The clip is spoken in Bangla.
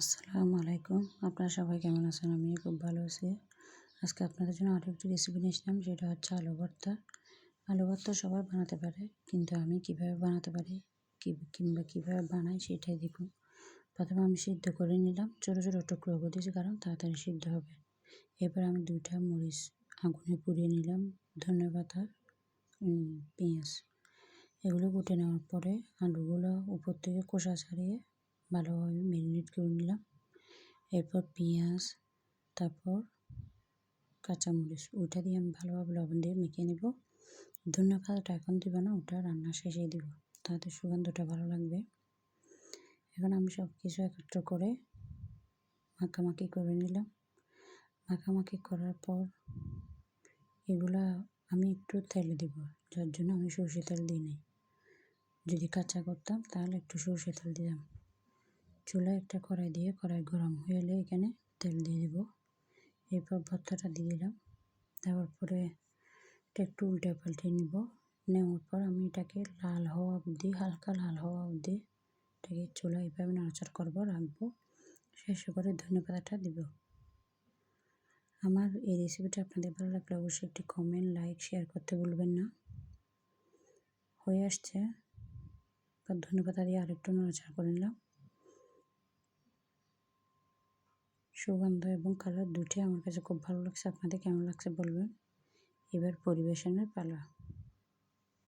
আসসালামু আলাইকুম। আপনারা সবাই কেমন আছেন? আমি খুব ভালো আছি। আজকে আপনাদের জন্য আরও একটি রেসিপি নিয়েছিলাম সেটা হচ্ছে আলু ভর্তা। আলু ভর্তা সবাই বানাতে পারে, কিন্তু আমি কীভাবে বানাতে পারি কিংবা কীভাবে বানাই সেটাই দেখুন। প্রথমে আমি সিদ্ধ করে নিলাম, ছোটো ছোটো টুকরো করে দিয়েছি, কারণ তাড়াতাড়ি সিদ্ধ হবে। এরপর আমি দুইটা মরিচ আগুনে পুড়িয়ে নিলাম, ধনে পাতা পেঁয়াজ। এগুলো কুটে নেওয়ার পরে আলুগুলো উপর থেকে খোসা ছাড়িয়ে ভালোভাবে ম্যারিনেট করে নিলাম। এরপর পেঁয়াজ, তারপর কাঁচামরিচ, ওইটা দিয়ে আমি ভালোভাবে লবণ দিয়ে মেখে নেব। ধনিয়া পাতাটা এখন দিব না, ওটা রান্না শেষে দিব, তাতে সুগন্ধটা ভালো লাগবে। এখন আমি সব কিছু একত্র করে মাখামাখি করে নিলাম। মাখামাখি করার পর এগুলা আমি একটু তেলে দেব, যার জন্য আমি সর্ষে তেল দিই নাই। যদি কাঁচা করতাম, তাহলে একটু সর্ষে তেল দিতাম। চুলায় একটা কড়াই দিয়ে কড়াই গরম হয়ে এলে এখানে তেল দিয়ে দেবো। এরপর ভর্তাটা দিয়ে দিলাম। দেওয়ার পরে এটা একটু উল্টে পাল্টে নিব। নেওয়ার পর আমি এটাকে লাল হওয়া অবধি, হালকা লাল হওয়া অবধি এটাকে চুলা এভাবে নাড়াচাড়া করব, রাখব। শেষ করে ধনে পাতাটা দিব। আমার এই রেসিপিটা আপনাদের ভালো লাগলে অবশ্যই একটি কমেন্ট লাইক শেয়ার করতে ভুলবেন না। হয়ে আসছে। ধনে পাতা দিয়ে আরেকটু নাড়াচাড়া করে নিলাম। সুগন্ধ এবং কালার দুটি আমার কাছে খুব ভালো লাগছে। আপনাদের কেমন লাগছে বলবেন? এবার পরিবেশনের পালা।